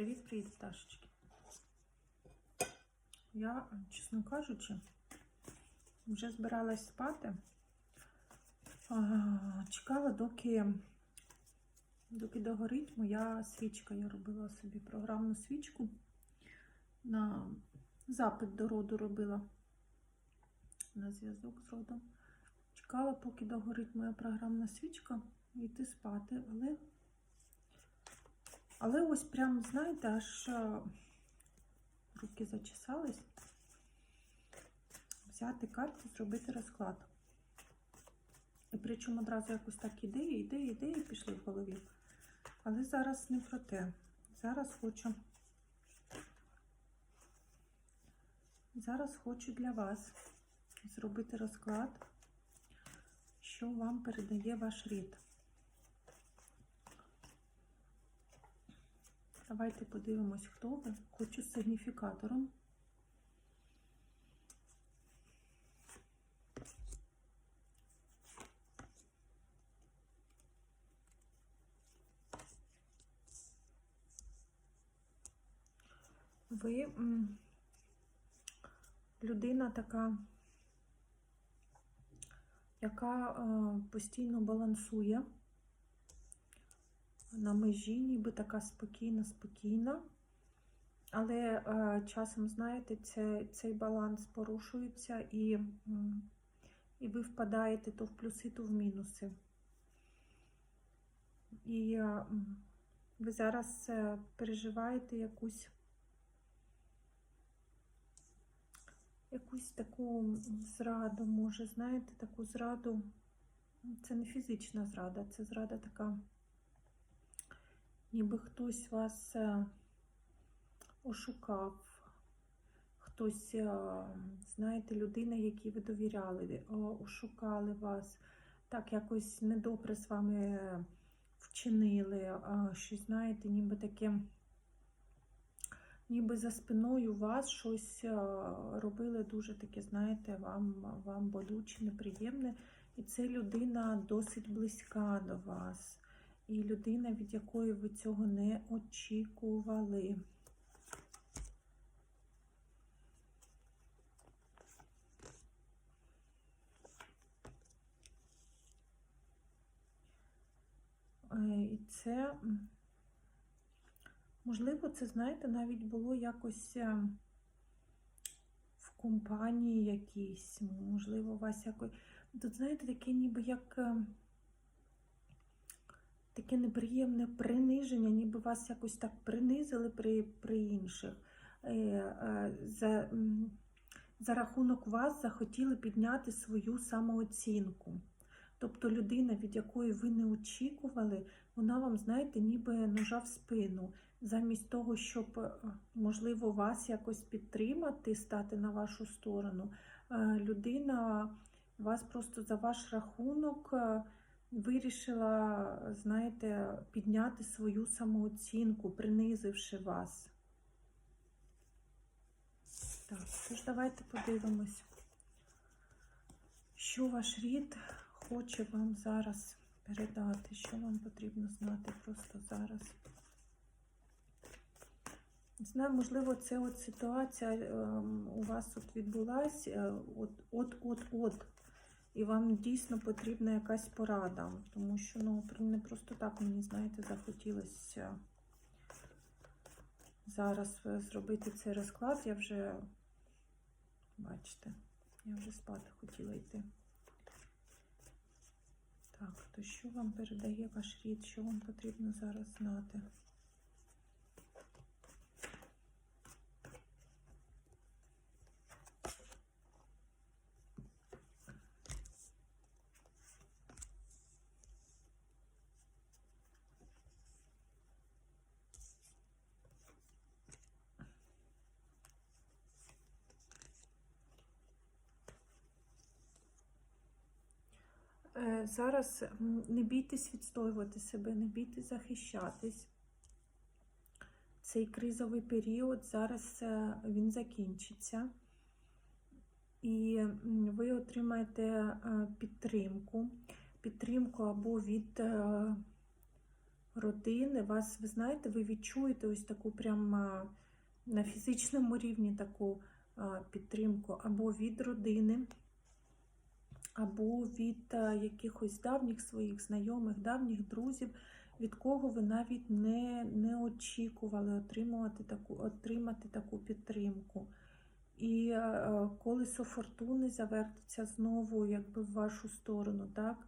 Привіт-привіт, пташечки. Я, чесно кажучи, вже збиралась спати. Чекала, доки, доки догорить моя свічка. Я робила собі програмну свічку. На запит до роду робила на зв'язок з родом. Чекала, поки догорить моя програмна свічка, і йти спати, але але ось прям, знаєте, аж е, руки зачесались. Взяти карту, зробити розклад. І причому одразу якось так ідеї, ідеї, ідеї пішли в голові. Але зараз не про те. Зараз хочу. Зараз хочу для вас зробити розклад, що вам передає ваш рід. Давайте подивимось, хто ви. Хочу з сигніфікатором. Ви людина така, яка е, постійно балансує на межі, ніби така спокійна, спокійна. Але е, часом, знаєте, це, цей баланс порушується і, і ви впадаєте то в плюси, то в мінуси. І е, ви зараз е, переживаєте якусь якусь таку зраду, може, знаєте, таку зраду. Це не фізична зрада, це зрада така ніби хтось вас е, ошукав, хтось, е, знаєте, людина, якій ви довіряли, е, ошукали вас, так якось недобре з вами вчинили, щось, знаєте, ніби таке, ніби за спиною вас щось робили дуже таке, знаєте, вам, вам болюче, неприємне. І це людина досить близька до вас і людина, від якої ви цього не очікували. Е, і це, можливо, це, знаєте, навіть було якось е, в компанії якійсь, можливо, у вас якось. Тут, знаєте, таке ніби як е, таке неприємне приниження, ніби вас якось так принизили при при інших. Е, е, за, За рахунок вас захотіли підняти свою самооцінку. Тобто людина, від якої ви не очікували, вона вам, знаєте, ніби ножа в спину. Замість того, щоб, е, можливо, вас якось підтримати, стати на вашу сторону, людина вас просто за ваш рахунок вирішила, знаєте, підняти свою самооцінку, принизивши вас. Так, тож давайте подивимось, що ваш рід хоче вам зараз передати, що вам потрібно знати просто зараз. Знаю, можливо, це от ситуація ем, у вас от відбулася, от-от-от і вам дійсно потрібна якась порада, тому що ну, не просто так мені, знаєте, захотілося зараз зробити цей розклад. Я вже, бачите, я вже спати хотіла йти. Так, то що вам передає ваш рід, що вам потрібно зараз знати? Зараз не бійтесь відстоювати себе, не бійтесь захищатись. Цей кризовий період зараз е, він закінчиться. І ви отримаєте е, підтримку, підтримку або від родини. Вас, ви знаєте, ви відчуєте ось таку прям а, на фізичному рівні таку підтримку або від родини, або від якихось давніх своїх знайомих, давніх друзів, від кого ви навіть не, не очікували отримувати таку, отримати таку підтримку. І е, колесо фортуни завертиться знову якби в вашу сторону, так?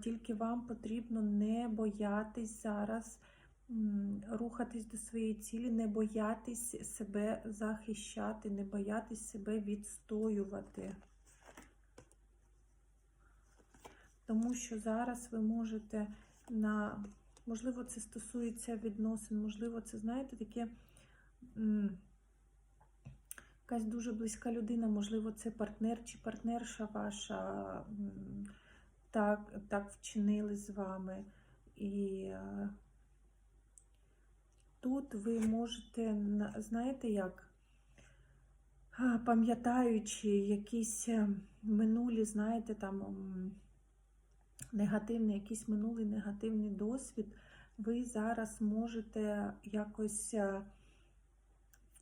Тільки вам потрібно не боятись зараз рухатись до своєї цілі, не боятись себе захищати, не боятись себе відстоювати. Тому що зараз ви можете на, можливо, це стосується відносин, можливо, це, знаєте, таке. Якась дуже близька людина, можливо, це партнер чи партнерша ваша так, так вчинили з вами. І е, тут ви можете, знаєте як, пам'ятаючи якісь е, минулі, знаєте, там негативний, якийсь минулий негативний досвід, ви зараз можете якось. е,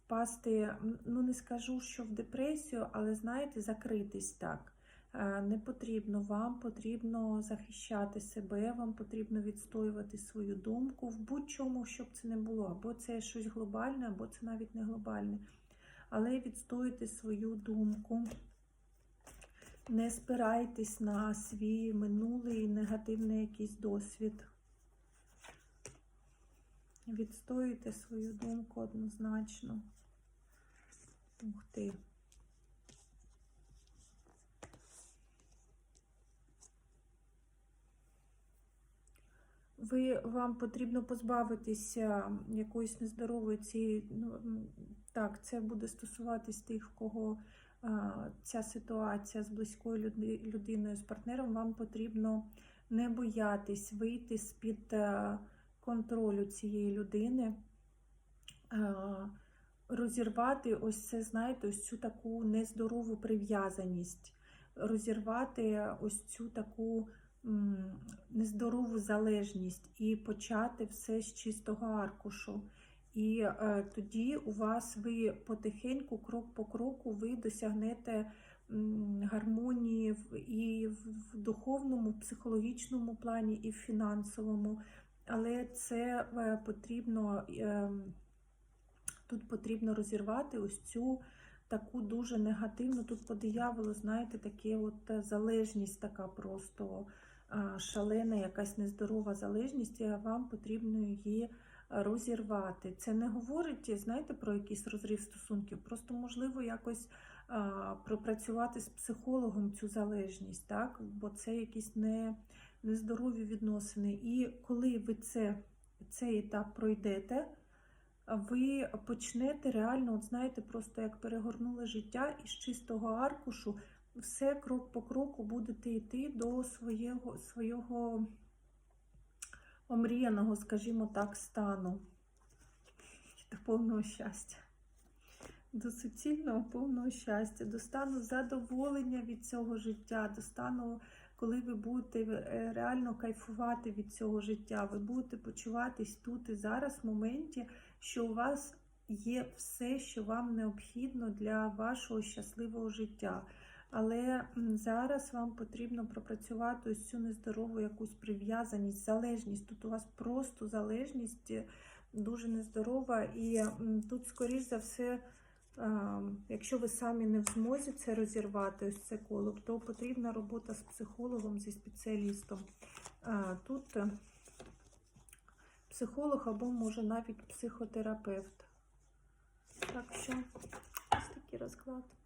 впасти, ну не скажу, що в депресію, але знаєте, закритись так. Е, Не потрібно, вам потрібно захищати себе, вам потрібно відстоювати свою думку в будь-чому, щоб це не було. Або це щось глобальне, або це навіть не глобальне. Але відстоюйте свою думку. Не спирайтесь на свій минулий негативний якийсь досвід. Відстоюйте свою думку однозначно. Ух ти. Ви, вам потрібно позбавитися якоїсь нездорової цієї. Ну, так, це буде стосуватись тих, кого ця ситуація з близькою людиною, з партнером. Вам потрібно не боятись вийти з-під е, контролю цієї людини. е, розірвати ось це, знаєте, ось цю таку нездорову прив'язаність, розірвати ось цю таку нездорову залежність і почати все з чистого аркушу. І е, тоді у вас ви потихеньку, крок по кроку, ви досягнете гармонії в, і в, духовному, психологічному плані, і в фінансовому. Але це е, потрібно. Е, Тут потрібно розірвати ось цю таку дуже негативну, тут по дияволу, знаєте, таке от е, залежність така просто а, шалена, якась нездорова залежність, і вам потрібно її е, розірвати. Це не говорить, знаєте, про якийсь розрив стосунків, просто можливо якось а, пропрацювати з психологом цю залежність, так? бо це якісь не, нездорові відносини. І коли ви це, цей етап пройдете, ви почнете реально, от знаєте, просто як перегорнули життя із чистого аркушу, все крок по кроку будете йти до свого, свого омріяного, скажімо так, стану, до повного щастя. До суцільного повного щастя, до стану задоволення від цього життя, до стану, коли ви будете е, реально кайфувати від цього життя, ви будете почуватись тут і зараз в моменті, що у вас є все, що вам необхідно для вашого щасливого життя. Але зараз вам потрібно пропрацювати ось цю нездорову якусь прив'язаність, залежність. Тут у вас просто залежність е, дуже нездорова, і тут, скоріш за все, якщо ви самі не в змозі це розірвати, ось це коло, то потрібна робота з психологом, зі спеціалістом. Тут е, психолог або може навіть психотерапевт. Так що ось такий розклад.